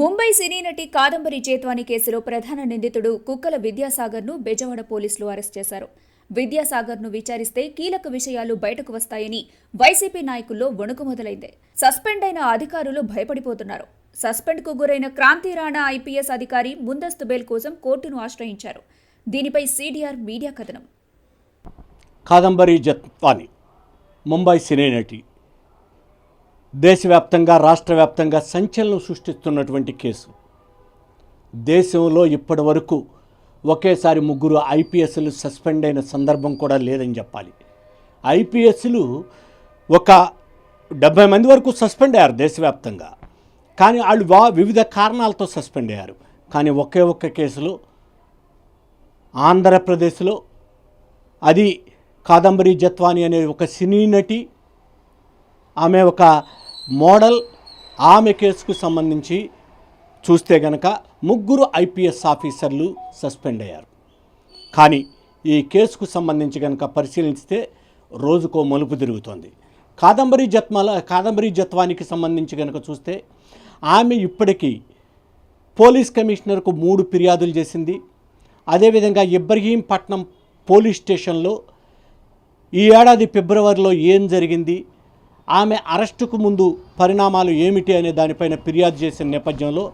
ముంబై సినీ నటి కాదంబరి జేత్వాని కేసులో ప్రధాన నిందితుడు కుక్కల విద్యాసాగర్ను బెజవాడ పోలీసులు అరెస్ట్ చేశారు. విద్యాసాగర్ను విచారిస్తే కీలక విషయాలు బయటకు వస్తాయని వైసీపీ నాయకుల్లో వణుకు మొదలైంది. సస్పెండ్ అయిన అధికారులు భయపడిపోతున్నారు. సస్పెండ్కు గురైన క్రాంతి రాణా ఐపీఎస్ అధికారి ముందస్తు బెయిల్ కోసం కోర్టును ఆశ్రయించారు. దీనిపై సీడీఆర్ మీడియా కథనం. కాదంబరి జత్వాని ముంబై సినీ నటి దేశవ్యాప్తంగా రాష్ట్ర వ్యాప్తంగా సంచలనం సృష్టిస్తున్నటువంటి కేసు. దేశంలో ఇప్పటి వరకు ఒకేసారి ముగ్గురు ఐపీఎస్లు సస్పెండ్ అయిన సందర్భం కూడా లేదని చెప్పాలి. ఐపీఎస్లు ఒక డెబ్బై మంది వరకు సస్పెండ్ అయ్యారు దేశవ్యాప్తంగా. కానీ వాళ్ళు వా వివిధ కారణాలతో సస్పెండ్ అయ్యారు. కానీ ఒకే ఒక్క కేసులో ఆంధ్రప్రదేశ్లో అది కాదంబరి జత్వాని అనే ఒక సినీ నటి ఆమె ఒక మోడల్ ఆమె కేసుకు సంబంధించి చూస్తే గనక ముగ్గురు ఐపీఎస్ ఆఫీసర్లు సస్పెండ్ అయ్యారు. కానీ ఈ కేసుకు సంబంధించి కనుక పరిశీలిస్తే రోజుకో మలుపు తిరుగుతోంది. కాదంబరి జత్మల కాదంబరి జత్వానికి సంబంధించి కనుక చూస్తే ఆమె ఇప్పటికీ పోలీస్ కమిషనర్కు మూడు ఫిర్యాదులు చేసింది. అదేవిధంగా ఇబ్రహీంపట్నం పోలీస్ స్టేషన్లో ఈ ఏడాది ఫిబ్రవరిలో ఏం జరిగింది? ఆమె అరెస్టుకు ముందు పరిణామాలు ఏమిటి అనే దానిపైన ఫిర్యాదు చేసిన నేపథ్యంలో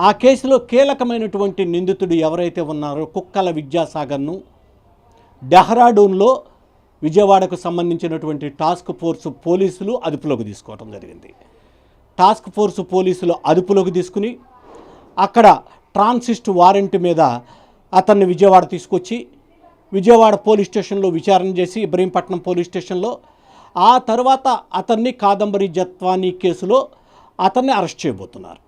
ఆ కేసులో కీలకమైనటువంటి నిందితుడు ఎవరైతే ఉన్నారో కుక్కల విద్యాసాగర్ను డెహ్రాడూన్లో విజయవాడకు సంబంధించినటువంటి టాస్క్ ఫోర్సు పోలీసులు అదుపులోకి తీసుకోవడం జరిగింది. టాస్క్ ఫోర్సు పోలీసులు అదుపులోకి తీసుకుని అక్కడ ట్రాన్సిస్ట్ వారెంట్ మీద అతన్ని విజయవాడ తీసుకొచ్చి విజయవాడ పోలీస్ స్టేషన్లో విచారణ చేసి ఇబ్రహీంపట్నం పోలీస్ స్టేషన్లో ఆ తర్వాత అతన్ని కాదంబరి జత్వానీ కేసులో అతన్ని అరెస్ట్ చేయబోతున్నారు.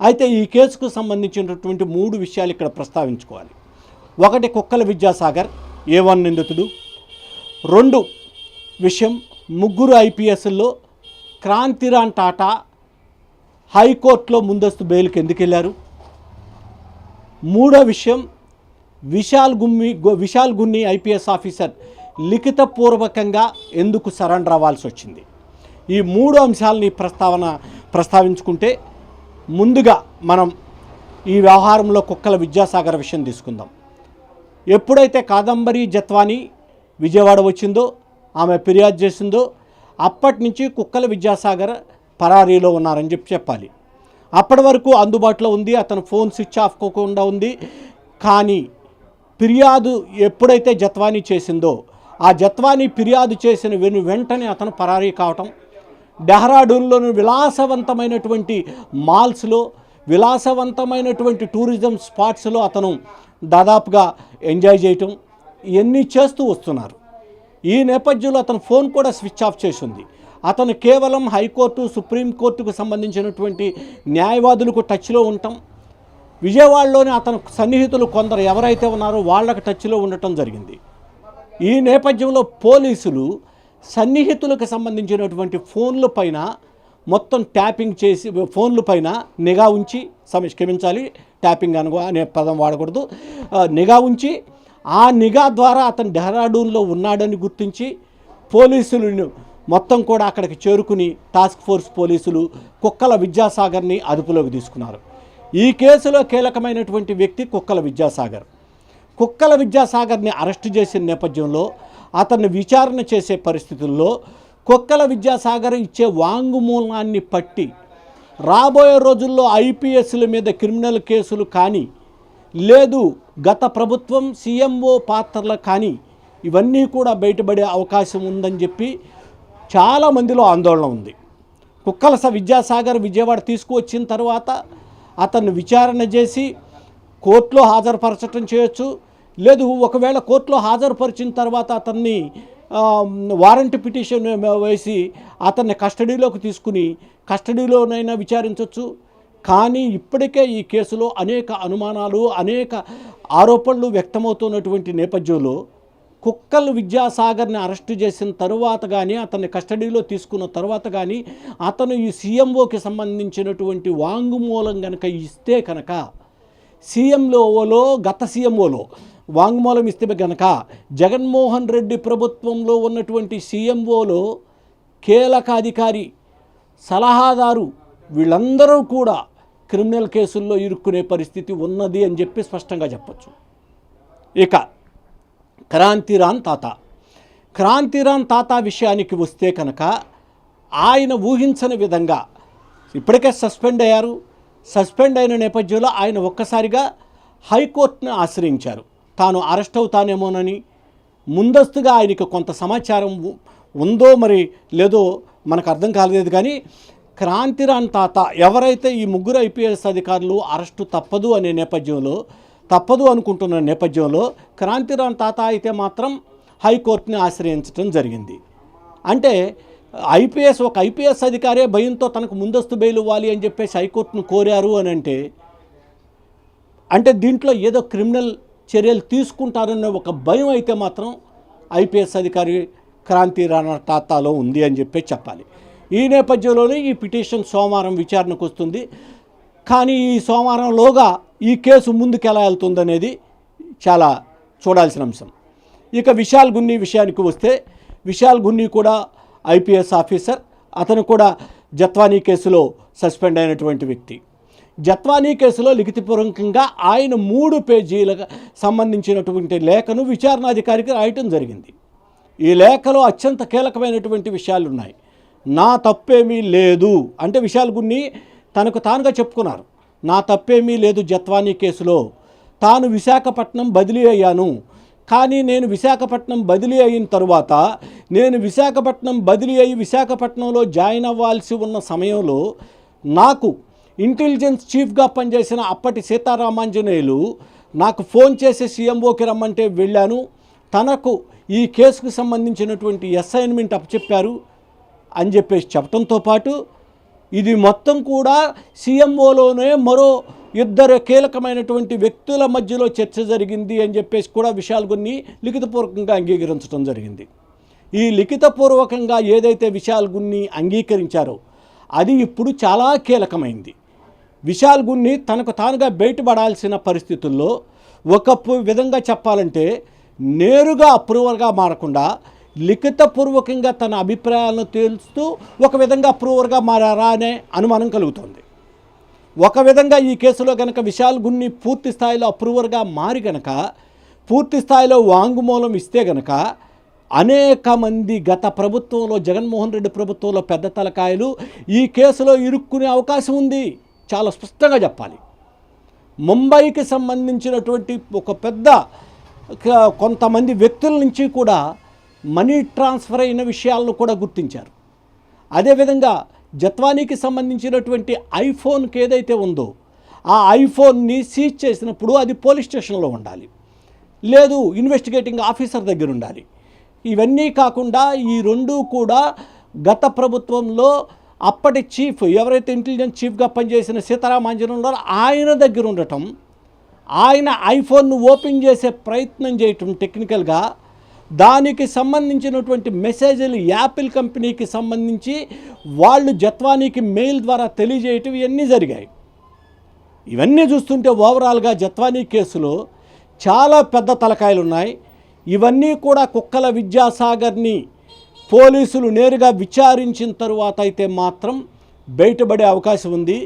అయితే ఈ కేసుకు సంబంధించినటువంటి మూడు విషయాలు ఇక్కడ ప్రస్తావించుకోవాలి. ఒకటి కుక్కల విద్యాసాగర్ ఏ వన్ నిందితుడు. రెండు విషయం ముగ్గురు ఐపీఎస్ల్లో క్రాంతిరాన్ టాటా హైకోర్టులో ముందస్తు బెయిల్కి ఎందుకు వెళ్ళారు మూడో విషయం విశాల్ గుమ్మి విశాల్ గున్ని ఐపీఎస్ ఆఫీసర్ లిఖితపూర్వకంగా ఎందుకు సరెండర్ అవ్వాల్సి వచ్చింది? ఈ మూడు అంశాలని ప్రస్తావన ప్రస్తావించుకుంటే ముందుగా మనం ఈ వ్యవహారంలో కుక్కల విద్యాసాగర్ విషయం తీసుకుందాం. ఎప్పుడైతే కాదంబరి జత్వాని విజయవాడ వచ్చిందో ఆమె ఫిర్యాదు చేసిందో అప్పటి నుంచి కుక్కల విద్యాసాగర్ పరారీలో ఉన్నారని చెప్పి చెప్పాలి. అప్పటి వరకు అందుబాటులో ఉంది అతను ఫోన్ స్విచ్ ఆఫ్ కాకుండా ఉంది. కానీ ఫిర్యాదు ఎప్పుడైతే జత్వాని చేసిందో ఆ జత్వాని ఫిర్యాదు చేసిన వెను వెంటనే అతను పరారీ కావటం. డెహ్రాడూన్లోని విలాసవంతమైనటువంటి మాల్స్లో విలాసవంతమైనటువంటి టూరిజం స్పాట్స్లో అతను దాదాపుగా ఎంజాయ్ చేయటం ఇవన్నీ చేస్తూ వస్తున్నారు. ఈ నేపథ్యంలో అతను ఫోన్ కూడా స్విచ్ ఆఫ్ చేసింది. అతను కేవలం హైకోర్టు సుప్రీంకోర్టుకు సంబంధించినటువంటి న్యాయవాదులకు టచ్లో ఉండటం విజయవాడలోని అతను సన్నిహితులు కొందరు ఎవరైతే ఉన్నారో వాళ్ళకి టచ్లో ఉండటం జరిగింది. ఈ నేపథ్యంలో పోలీసులు సన్నిహితులకు సంబంధించినటువంటి ఫోన్ల పైన మొత్తం ట్యాపింగ్ చేసి ఫోన్ల పైన నిఘా ఉంచి సమీక్ష క్షమించాలి ట్యాపింగ్ అనుకో అనే పదం వాడకూడదు. నిఘా ఉంచి ఆ నిఘా ద్వారా అతను డెహ్రాడూన్లో ఉన్నాడని గుర్తించి పోలీసులను మొత్తం కూడా అక్కడికి చేరుకుని టాస్క్ ఫోర్స్ పోలీసులు కుక్కల విద్యాసాగర్ని అదుపులోకి తీసుకున్నారు. ఈ కేసులో కీలకమైనటువంటి వ్యక్తి కుక్కల విద్యాసాగర్. కుక్కల విద్యాసాగర్ని అరెస్టు చేసిన నేపథ్యంలో అతన్ని విచారణ చేసే పరిస్థితుల్లో కుక్కల విద్యాసాగర్ ఇచ్చే వాంగ్మూలాన్ని పట్టి రాబోయే రోజుల్లో ఐపీఎస్ల మీద క్రిమినల్ కేసులు కానీ లేదు గత ప్రభుత్వం సీఎంఓ పాత్రలు కానీ ఇవన్నీ కూడా బయటపడే అవకాశం ఉందని చెప్పి చాలా మందిలో ఆందోళన ఉంది. కుక్కల స విద్యాసాగర్ విజయవాడ తీసుకువచ్చిన తర్వాత అతన్ని విచారణ చేసి కోర్టులో హాజరుపరచడం చేయొచ్చు. లేదు ఒకవేళ కోర్టులో హాజరుపరిచిన తర్వాత అతన్ని వారంట్ వారెంట్ పిటిషన్ వేసి అతన్ని కస్టడీలోకి తీసుకుని కస్టడీలోనైనా విచారించవచ్చు కానీ ఇప్పటికే ఈ కేసులో అనేక అనుమానాలు అనేక ఆరోపణలు వ్యక్తమవుతున్నటువంటి నేపథ్యంలో కుక్కలు విద్యాసాగర్ని అరెస్టు చేసిన తరువాత కానీ అతన్ని కస్టడీలో తీసుకున్న తర్వాత కానీ అతను ఈ సీఎంఓకి సంబంధించినటువంటి వాంగ్మూలం కనుక ఇస్తే కనుక సీఎంఓలో గత సీఎంఓలో వాంగ్మూలం ఇస్తే గనక జగన్మోహన్ రెడ్డి ప్రభుత్వంలో ఉన్నటువంటి సీఎంఓలో కీలక అధికారి సలహాదారు వీళ్ళందరూ కూడా క్రిమినల్ కేసుల్లో ఇరుక్కునే పరిస్థితి ఉన్నది అని చెప్పి స్పష్టంగా చెప్పొచ్చు. ఇక క్రాంతిరాన్ తాత. క్రాంతిరాన్ తాత విషయానికి వస్తే కనుక ఆయన ఊహించని విధంగా ఇప్పటికే సస్పెండ్ అయ్యారు. సస్పెండ్ అయిన నేపథ్యంలో ఆయన ఒక్కసారిగా హైకోర్టును ఆశ్రయించారు. తాను అరెస్ట్ అవుతానేమోనని ముందస్తుగా ఆయనకి కొంత సమాచారం ఉందో మరి లేదో మనకు అర్థం కాలేదు కానీ క్రాంతిరాన్ తాత ఎవరైతే ఈ ముగ్గురు ఐపీఎస్ అధికారులు అరెస్టు తప్పదు అనే నేపథ్యంలో తప్పదు అనుకుంటున్న నేపథ్యంలో క్రాంతిరాన్ తాత అయితే మాత్రం హైకోర్టుని ఆశ్రయించడం జరిగింది. అంటే ఐపీఎస్ ఒక ఐపీఎస్ అధికారే భయంతో తనకు ముందస్తు బెయిల్ ఇవ్వాలి అని చెప్పేసి హైకోర్టును కోరారు అని అంటే అంటే దీంట్లో ఏదో క్రిమినల్ చర్యలు తీసుకుంటారనే ఒక భయం అయితే మాత్రం ఐపీఎస్ అధికారి క్రాంతి రాణా తాతాలో ఉంది అని చెప్పి చెప్పాలి. ఈ నేపథ్యంలోనే ఈ పిటిషన్ సోమవారం విచారణకు వస్తుంది. కానీ ఈ సోమవారంలోగా ఈ కేసు ముందుకు ఎలా వెళ్తుందనేది చాలా చూడాల్సిన అంశం. ఇక విశాల్ గున్ని విషయానికి వస్తే విశాల్ గున్ని కూడా ఐపీఎస్ ఆఫీసర్ అతను కూడా జత్వానీ కేసులో సస్పెండ్ అయినటువంటి వ్యక్తి. జత్వానీ కేసులో లిఖితపూర్వకంగా ఆయన మూడు పేజీలకు సంబంధించినటువంటి లేఖను విచారణాధికారికి రాయటం జరిగింది. ఈ లేఖలో అత్యంత కీలకమైనటువంటి విషయాలు ఉన్నాయి నా తప్పేమీ లేదు అంటే విశాల్ గున్ని తనకు తానుగా చెప్పుకున్నారు. నా తప్పేమీ లేదు జత్వానీ కేసులో. తాను విశాఖపట్నం బదిలీ అయ్యాను. కానీ నేను విశాఖపట్నం బదిలీ అయిన తరువాత నేను విశాఖపట్నం బదిలీ అయ్యి విశాఖపట్నంలో జాయిన్ అవ్వాల్సి ఉన్న సమయంలో నాకు ఇంటెలిజెన్స్ చీఫ్గా పనిచేసిన అప్పటి సీతారామాంజనేయులు నాకు ఫోన్ చేసి సీఎంఓకి రమ్మంటే వెళ్ళాను. తనకు ఈ కేసుకు సంబంధించినటువంటి అసైన్మెంట్ అప్పచెప్పారు అని చెప్పేసి చెప్పడంతో పాటు ఇది మొత్తం కూడా సీఎంఓలోనే మరో ఇద్దరు కీలకమైనటువంటి వ్యక్తుల మధ్యలో చర్చ జరిగింది అని చెప్పేసి కూడా విషయాలు కొన్ని లిఖితపూర్వకంగా అంగీకరించడం జరిగింది. ఈ లిఖితపూర్వకంగా ఏదైతే విషయాలు కొన్ని అంగీకరించారో అది ఇప్పుడు చాలా కీలకమైంది. విశాల్ గున్ని తనకు తానుగా బయటపడాల్సిన పరిస్థితుల్లో ఒక విధంగా చెప్పాలంటే నేరుగా అప్రూవర్గా మారకుండా లిఖితపూర్వకంగా తన అభిప్రాయాలను తేల్చుతూ ఒక విధంగా అప్రూవర్గా మారారా అనే అనుమానం కలుగుతుంది. ఒక విధంగా ఈ కేసులో కనుక విశాల్ గున్ని పూర్తి స్థాయిలో అప్రూవర్గా మారి గనక పూర్తి స్థాయిలో వాంగ్మూలం ఇస్తే గనక అనేక మంది గత ప్రభుత్వంలో జగన్మోహన్ రెడ్డి ప్రభుత్వంలో పెద్ద తలకాయలు ఈ కేసులో ఇరుక్కునే అవకాశం ఉంది. చాలా స్పష్టంగా చెప్పాలి. ముంబైకి సంబంధించినటువంటి ఒక పెద్ద కొంతమంది వ్యక్తుల నుంచి కూడా మనీ ట్రాన్స్ఫర్ అయిన విషయాలను కూడా గుర్తించారు. అదేవిధంగా జత్వానీకి సంబంధించినటువంటి ఐఫోన్కి ఏదైతే ఉందో ఆ ఐఫోన్ని సీజ్ చేసినప్పుడు అది పోలీస్ స్టేషన్లో ఉండాలి. లేదు ఇన్వెస్టిగేటింగ్ ఆఫీసర్ దగ్గర ఉండాలి. ఇవన్నీ కాకుండా ఈ రెండు కూడా గత ప్రభుత్వంలో అప్పటి చీఫ్ ఎవరైతే ఇంటెలిజెన్స్ చీఫ్గా పనిచేసిన సీతారామాంజనంలో ఆయన దగ్గర ఉండటం ఆయన ఐఫోన్ను ఓపెన్ చేసే ప్రయత్నం చేయటం టెక్నికల్గా దానికి సంబంధించినటువంటి మెసేజ్లు యాపిల్ కంపెనీకి సంబంధించి వాళ్ళు జత్వానీకి మెయిల్ ద్వారా తెలియజేయటం ఇవన్నీ జరిగాయి. ఇవన్నీ చూస్తుంటే ఓవరాల్గా జత్వానీ కేసులో చాలా పెద్ద తలకాయలు ఉన్నాయి ఇవన్నీ కూడా కుక్కల విద్యాసాగర్ని పోలీసులు నేరుగా విచారించిన తరువాత అయితే మాత్రం బయటపడే అవకాశం ఉంది.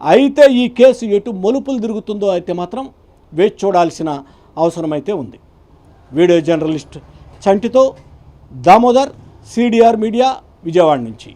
అయితే ఈ కేసు ఎటు మలుపులు తిరుగుతుందో అయితే మాత్రం వేచి చూడాల్సిన అవసరమైతే ఉంది. వీడియో జర్నలిస్ట్ చంటితో దామోదర్ సిడిఆర్ మీడియా విజయవాడ నుంచి.